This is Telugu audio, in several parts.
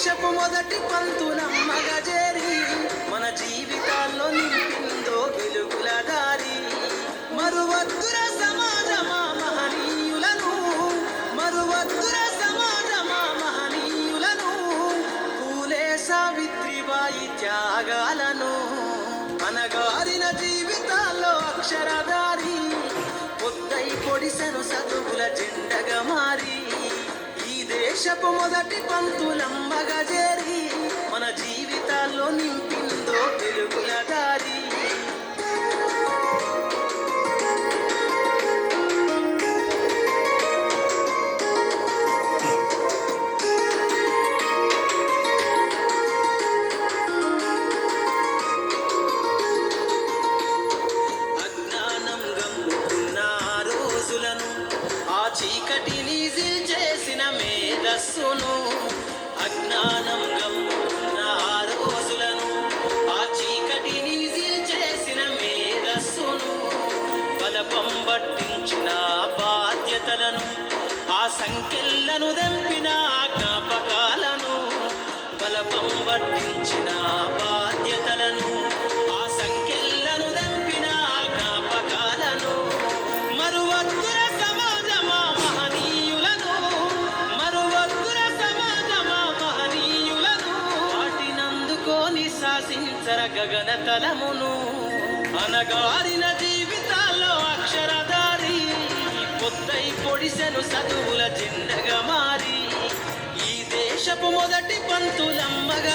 వర్షపు మొదటి పంతులమ్మగా చేరి మన జీవితాల్లో నింపిందో వెలుగుల దారి. మరువద్దుర సమాజమా మహనీయులను. మరువద్దుర సమాజమా మహనీయులను. పూలే సావిత్రిబాయి త్యాగాలను. అనగారిన జీవితాల్లో అక్షరదారి పొద్దై పొడిసెను చదువుల జెండగా మారి. ఈ దేశపు మొదటి పంతులమ్మగా సంఖ్యలను దెంపిన జ్ఞాపకాలను బలపం వర్తించిన బాధ్యతలను ఆ సంఖ్యలను దంపిన జ్ఞాపకాలను మరువద్దుర సమాజమా మహనీయులను మరువద్దుర సమాజమా మహనీయులను వాటినందుకోని శాసించర గగన తలమును అనగారిన ఒడిశను పొడిసెను చదువుల జెండగా మారి ఈ దేశపు మొదటి పంతులమ్మగా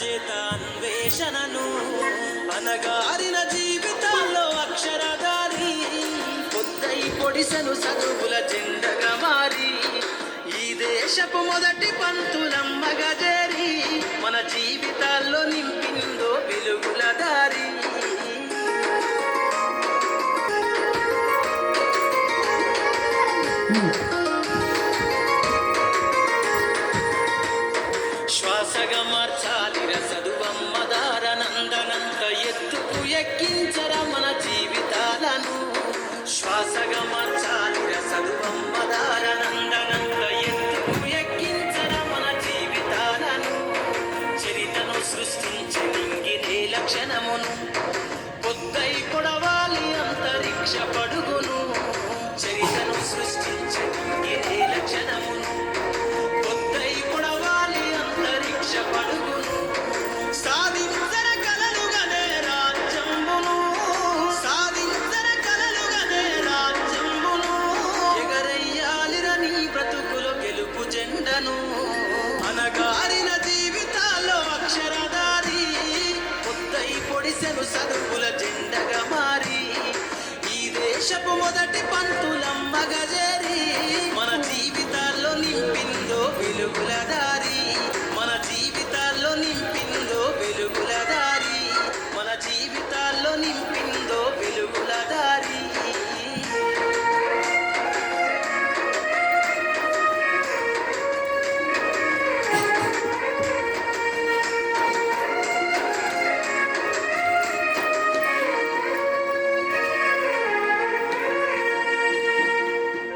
జగజ్జేత అన్వేషణను అనగారిన జీవితాల్లో అక్షరదారి పొద్దై పొడిసెను చదువుల జెండగా మారి ఈ దేశపు మొదటి పంతులమ్మగా చేరి మన జీవితాల్లో నింపిందో వెలుగుల దారి. శ్వాసగా వర్షపు మొదటి పంతులమ్మగజే